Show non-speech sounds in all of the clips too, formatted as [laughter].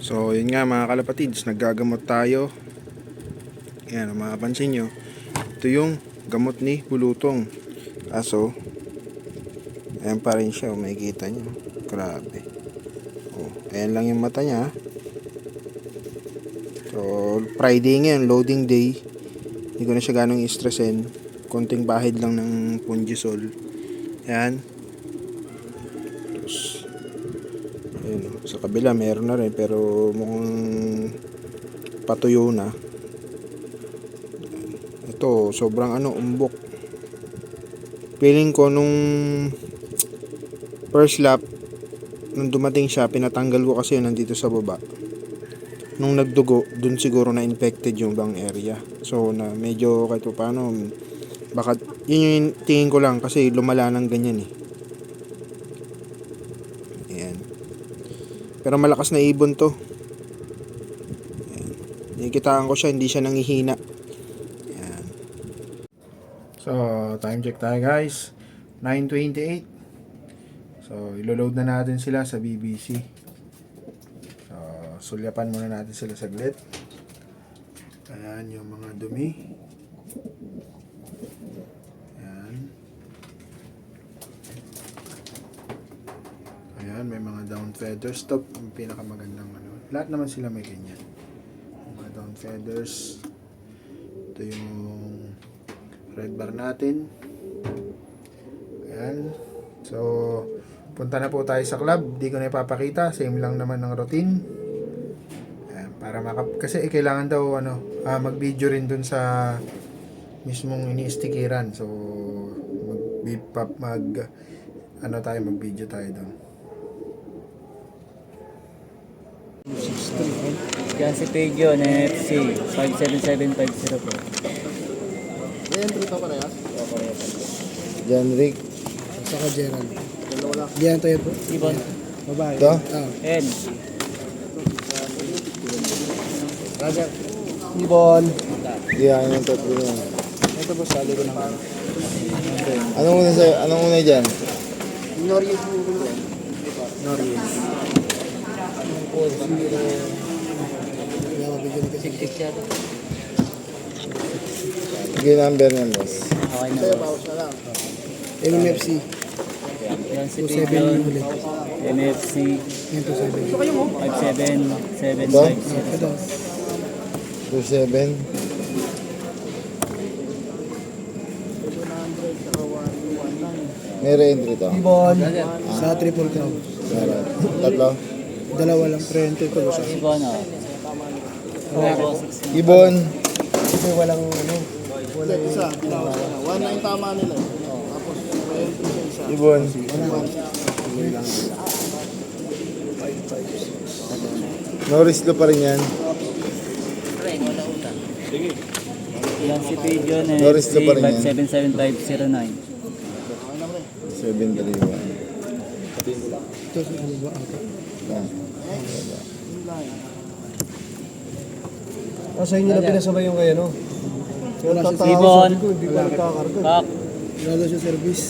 So, yun nga mga kalapatids, naggagamot tayo. Yan, ang mapapansin nyo. Ito yung gamot ni Bulutong. Kaso, ayan pa rin siya, oh, makikita nyo. Grabe. Oh, ayan lang yung mata niya. So, Friday ngayon, loading day. Hindi ko na siya ganong i-stressin. Konting bahid lang ng Pungisol. Ayan. Kabila meron na rin pero mukhang patuyo na. Ito, sobrang ano, umbok. Feeling ko nung first lap, nung dumating siya, pinatanggal ko kasi yun nandito sa baba. Nung nagdugo, dun siguro na infected yung bang area. So, na medyo kahit pa paano, baka, yun yung tingin ko lang kasi lumala ng ganyan eh. Ayan. Pero malakas na ibon to. Ayan. Nakikitaan ko siya, hindi siya nangihina. Ayan. So, time check tayo guys. 9.28. So, iloload na natin sila sa BBC. So, sulyapan muna natin sila saglit. Ayan yung mga dumi. Ayan. Ayan, may mga down feathers. Top, yung pinakamagandang ano. Lahat naman sila may ganyan. Mga down feathers. Ito yung red bar natin. Ayan. So, punta na po tayo sa club. Di ko na ipapakita. Same lang naman ng routine. Ayan, para makap... Kasi eh, kailangan daw ano, ah, mag-video rin dun sa mismong ini-stickeran. So, mag, mag, ano tayo, mag-video tayo dun. Yan si Pedro na NFC 57750 po. Entry ka parehas? John Rick. Saka Gerald. Diyan to yun po. Ibon. Babae. Ito? Ah. N. Roger. Ibon. Yan yung tatlo yan. Ito po, sali ko naman. Anong una sa anong una diyan? Norris yun. Norris. Siya. Sige number niyan, boss. Okay na lang. MMFC. Yan si 27 huli. NFC Yan to 7. 57750. Ito. 27. May re-entry to. Ibon. Sa triple crown. Tatlo. Dalawa lang. Pre-entry ko sa. Ibon o. Ibon. Ito walang ano. Walang isa. One na yung tama nila. Tapos isa. Ibon. Norris ko pa rin yan. Yan si Pedro na Norris na pa rin yan. 5775009. 731. Ito sa ano ba? Ah. Ah, sa inyo na pinasabay yung kaya no? Wala siya Ibon. Hindi pa nagkakarga. Kak. Wala siya service.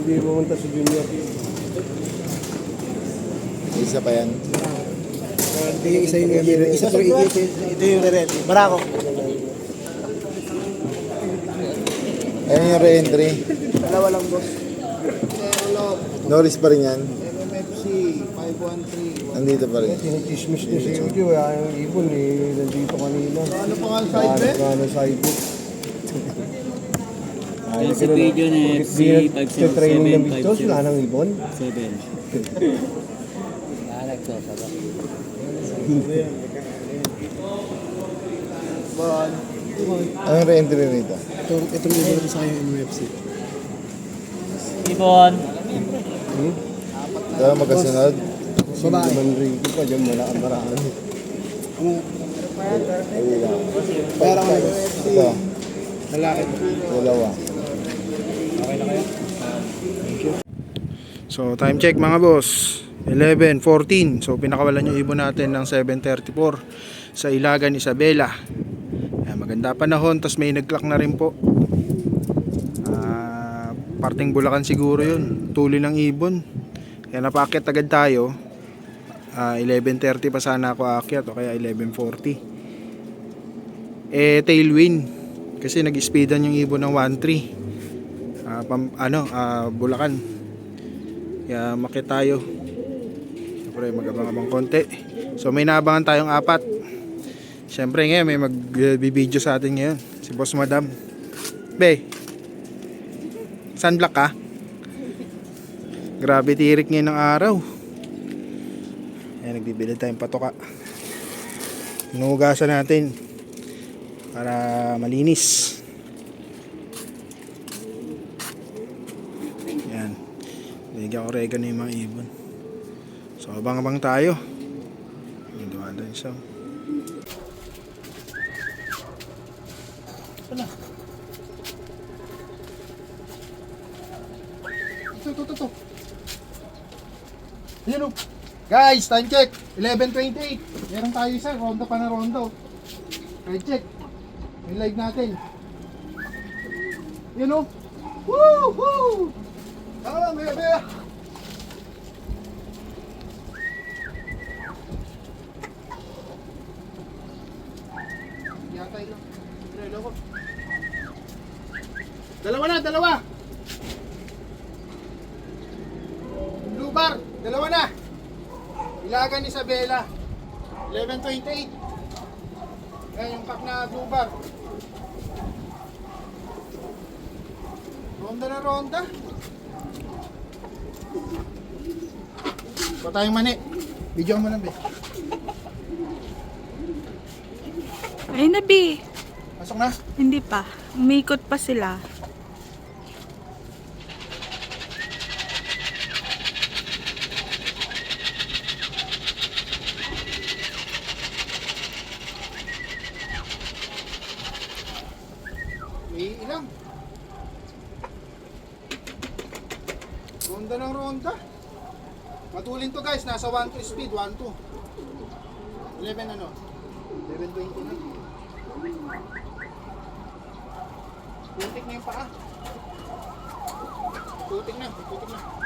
hindi pumunta sa junior. Isa pa yan. Ito yung isa yung isa po ito, ito yung red. Barako. Ayan yung re-entry. Dalawa lang boss. Norris pa rin yan. MMFC 513. Nandito pa rin. Sinistismis niya si Ujo, ah, yung ibon eh, nandito kanina. Ano pa nga side bet? Ano side bet? [laughs] Yan si Pedro na training ng Victos, wala 5775007. nang ibon. Ah, nagsasabak. Anong re-entry rito? Ito, itong ibon sa yung MMFC. Ibon. Ito magkasunod. Babae. Manrico pa dyan, wala ang maraan. Ano? Pera ko na Ito, Lalaki. dalawa. So, time check mga boss. 11.14. So, pinakawalan yung ibon natin ng 7.34 sa Ilagan, Isabela. Ayan, maganda panahon. Tapos may nag-clock na rin po. Ah, parting Bulacan siguro yun. Tuloy ng ibon. Kaya napakit agad tayo. Ah, 11.30 pa sana ako aakyat o kaya 11.40. Eh, tailwind. Kasi nag-speedan yung ibon ng 1.3. Ah, pam, ano, ah, Bulacan. Kaya makit tayo. Siyempre, mag-abang-abang konti. So, may naabangan tayong apat. Siyempre, ngayon, may magbibideo sa atin ngayon. Si Boss Madam. Be, sunblock ka? Grabe tirik ngayon ng araw. Nagbibili tayong patoka. Hinugasan natin para malinis. Ayan. Bigyan ko oregano yung mga ibon. So, abang-abang tayo. May dumadaan siya. Ito, ito, ito, ito. Ayan o. Guys, time check. 11.28. Meron tayo isa. Rondo pa na rondo. Time check. May live natin. Ayan o. Woo! Woo! Maya. Yatay lang. Relo ko. Dalawa na, dalawa. Blue bar, dalawa na. Ilagan ni Isabela. 11.28. Ayan yung pack na blue bar. Ronda na ronda. Ito tayong mani. Video mo lang, be. Ay, nabi. Pasok na. Hindi pa. Umikot pa sila. May ilang. Ronda ng ronda. Matulin to guys, nasa 1 to speed, 1 to. 11 ano? 11.20 na. Putik na yung paa. Putik na, putik na.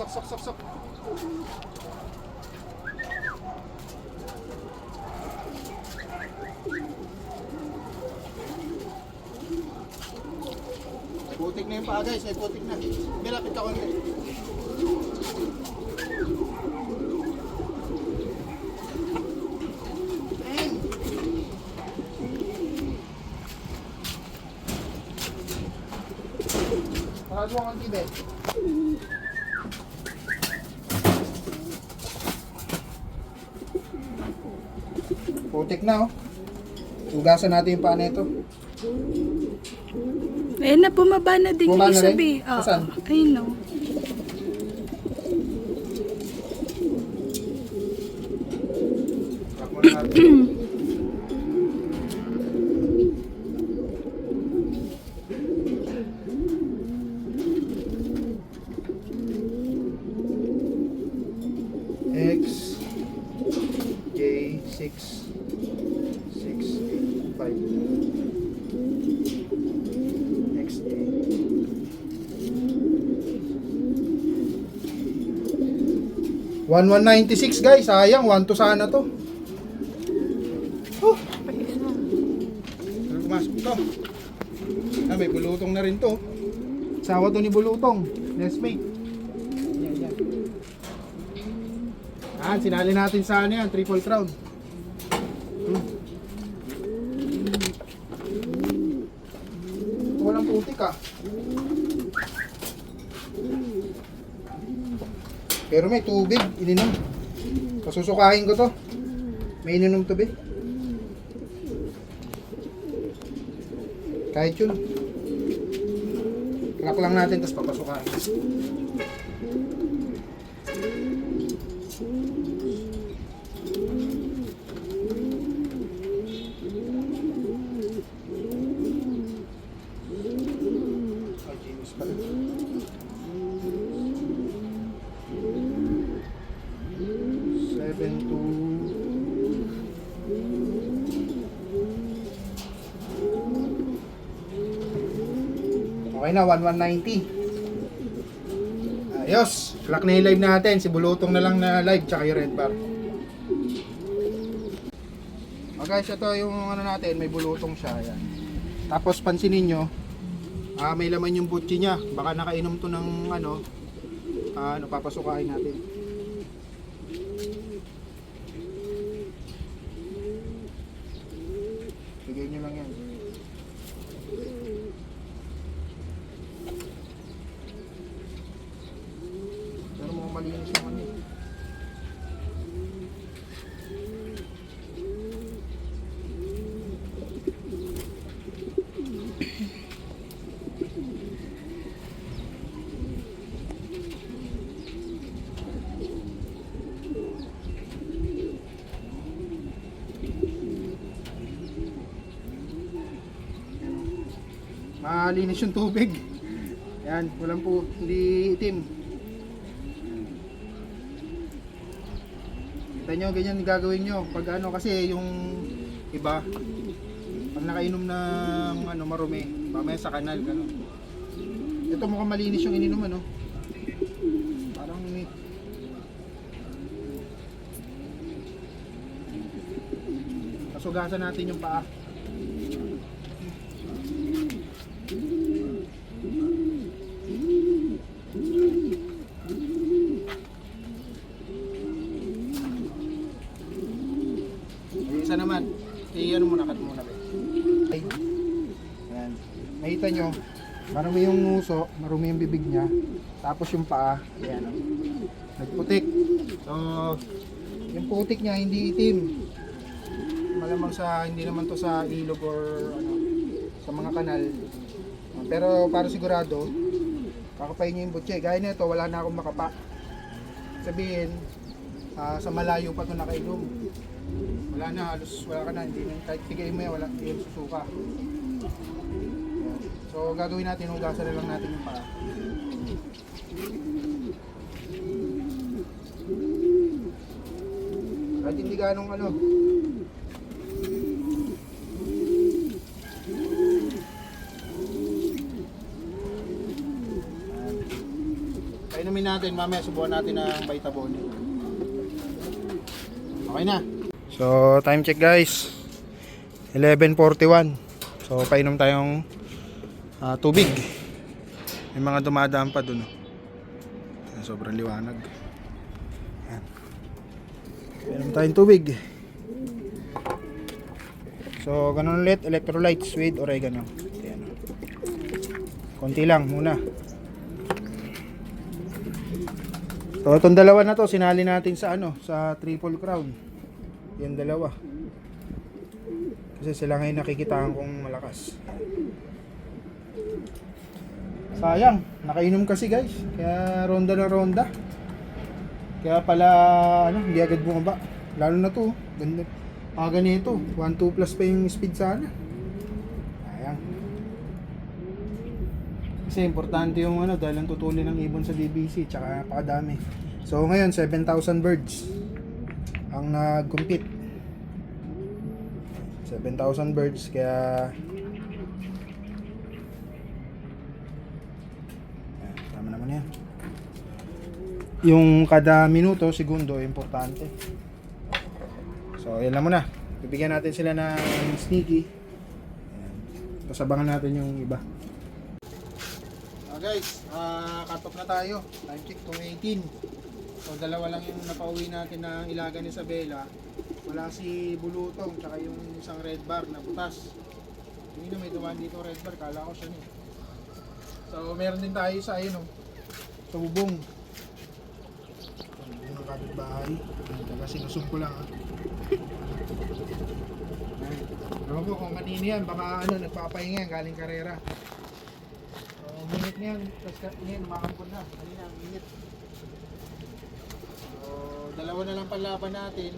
Sak, sak, sak, sak. Putik na yung paa guys, may putik na. May lapit ka konti. Ayun. Parado ang tibet. Putik na oh. Ugasan natin yung paa nito. Ayun na, bumaba na din Bumaba yung na rin? be. Oo. Saan? Ayun no. J6685 XA One one ninety six guys, sayang one to sana to. Oh. Pero pumasok to. Ah, may bulutong na rin to. Sawa to ni bulutong. Let's make. Ah, sinali natin sa ano yan, triple crown. Hmm. Walang putik ah. Pero may tubig, ininom. Pasusukahin ko to. May ininom tubig. Kahit yun. Crack lang natin, tapos papasukahin. Ay, James pala. Seven two Okay na, 1190. Ayos. Clock na yung live natin. Si Bulutong na lang na live, tsaka yung red bar. Oh guys, ito yung ano natin, may bulutong siya. Ayan. Tapos pansinin nyo, ah, may laman yung butchi niya. Baka nakainom to ng ano, ah, ano papasukain natin. Bigay nyo lang yan. Pero mukhang malinis naman eh. Malinis yung tubig. Yan, walang po, hindi itim. Kita nyo, ganyan gagawin nyo. Pag ano kasi yung iba, pag nakainom ng ano, marumi, mamaya sa kanal, gano'n. Ito mukhang malinis yung ininom, ano. Parang may... Kasugasan natin yung paa. Yung isa naman, i-ano muna, cut muna. be. Ay, Ayan. Nakita nyo, marumi yung nguso, marumi yung bibig niya, tapos yung paa, ayan, nagputik. So, yung putik niya hindi itim. Malamang sa, hindi naman to sa ilog or ano, sa mga kanal. Pero para sigurado, kakapain niyo yung butche. Gaya nito, wala na akong makapa. Sabihin, ah, sa malayo pa to nakainom wala na, halos wala ka na, hindi na, kahit tigay mo yan, wala, hindi susuka. So, gagawin natin, hugasan na lang natin yung paa. Kahit hindi ganong ano, Painumin natin, mamaya subukan natin ng Vitabon. Okay na. So, time check guys. 11.41. So, painom tayong ah, tubig. May mga dumadaan pa dun. oh. Sobrang liwanag. Painom tayong tubig. So, ganun ulit. Electrolytes with oregano. Ayan. oh. Konti lang muna. So, itong dalawa na to, sinali natin sa ano, sa Triple Crown. Yung dalawa. Kasi sila ngayon nakikitaan kong malakas. Sayang, nakainom kasi guys. Kaya ronda na ronda. Kaya pala, ano, hindi agad bumaba. Lalo na to, ganda. Ah, ganito. 1-2 plus pa yung speed sana. Sayang. Kasi importante yung ano dahil ang tutulin ng ibon sa DBC tsaka napakadami. So ngayon 7,000 birds ang nag-compete. 7,000 birds kaya Ayan, tama naman yan. Yung kada minuto, segundo, importante. So, yan lang muna. Bibigyan natin sila ng sneaky. Ayan. Tapos natin yung iba. Ah guys, ah cut na tayo. Time check 218. So dalawa lang yung napauwi natin ng ilaga ni Isabela. Wala si Bulutong tsaka yung isang red bar na butas. Hindi na may dumaan dito red bar, kala ko siya ni. So meron din tayo sa ayun oh. Sa bubong. Kapitbahay. Taga sinusog ko lang ah. Ewan ko kung kanina yan, baka ano, nagpapahinga yan, galing karera. So, minute na yan, tapos ka- ngayon, umakampon na. Kanina, minute. So, dalawa na lang panlaban natin.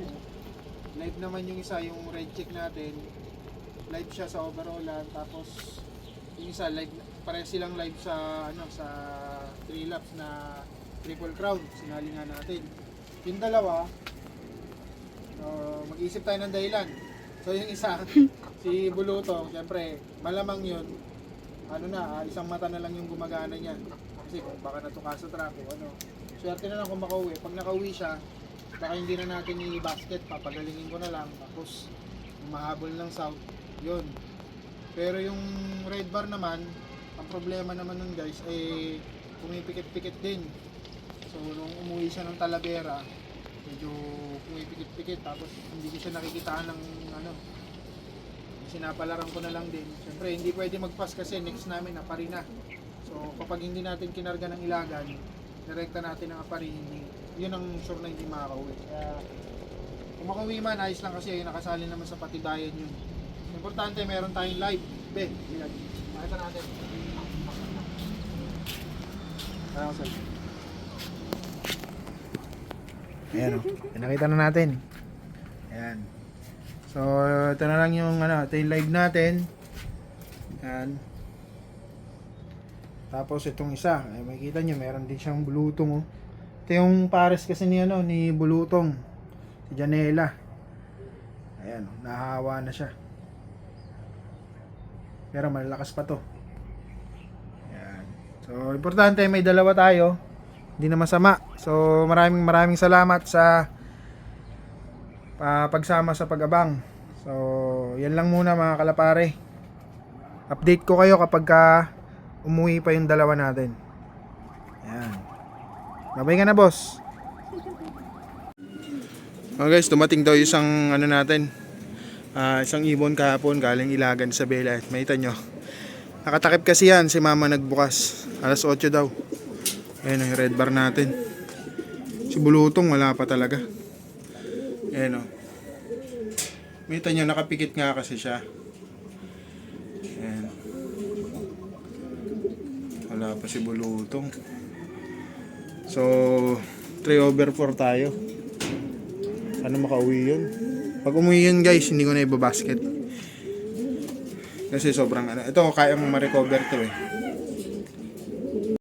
Live naman yung isa, yung red check natin. Live siya sa overallan, tapos yung isa, live, pareho silang live sa, ano, sa 3 laps na triple crown. Sinali nga natin. Yung dalawa, so, mag-isip tayo ng dahilan. So yung isa, [laughs] si Buluto, syempre, malamang yun, ano na, ah, isang mata na lang yung gumagana niya. Kasi kung baka natuka sa traffic, ano, swerte na lang kung makauwi. Pag nakauwi siya, baka hindi na natin i-basket, papagalingin ko na lang. Tapos, mahabol ng south, yun. Pero yung red bar naman, ang problema naman nun guys, ay pumipikit-pikit din. So, nung umuwi siya ng Talavera, medyo pumipikit-pikit tapos hindi ko siya nakikitaan ng ano sinapalaran ko na lang din. Syempre hindi pwede magpas kasi next namin apari na. So kapag hindi natin kinarga ng ilagan direkta natin ang apari hindi yun ang sure na hindi makakauwi. Kaya kung makauwi man ayos lang kasi nakasali naman sa patibayan yun. Importante meron tayong live. Be ilag makita natin. Ano sir Ayan [laughs] o. Nakita na natin. Ayan. So, ito na lang yung ano, ito yung live natin. Ayan. Tapos itong isa, ay makikita nyo, meron din siyang bulutong oh. Ito yung pares kasi ni ano, ni bulutong. Si Janela. Ayan, oh, nahawa na siya. Pero malakas pa to. Ayan. So, importante may dalawa tayo hindi na masama. So maraming maraming salamat sa pa pagsama sa pag-abang. So yan lang muna mga kalapare. Update ko kayo kapag ka umuwi pa yung dalawa natin. Yan. Babay ka na boss. Oh guys, dumating daw isang ano natin. ah, isang ibon kahapon galing Ilagan sa Bela. Makita nyo. Nakatakip kasi yan si mama nagbukas. Alas 8 daw. Ayan yung red bar natin. Si Bulutong wala pa talaga. Ayan o. Kita nyo, nakapikit nga kasi siya. Ayan. Wala pa si Bulutong. So, 3 over 4 tayo. Sana makauwi yun. Pag umuwi yun guys, hindi ko na ibabasket. Kasi sobrang ano. Ito, kaya mong ma-recover to eh.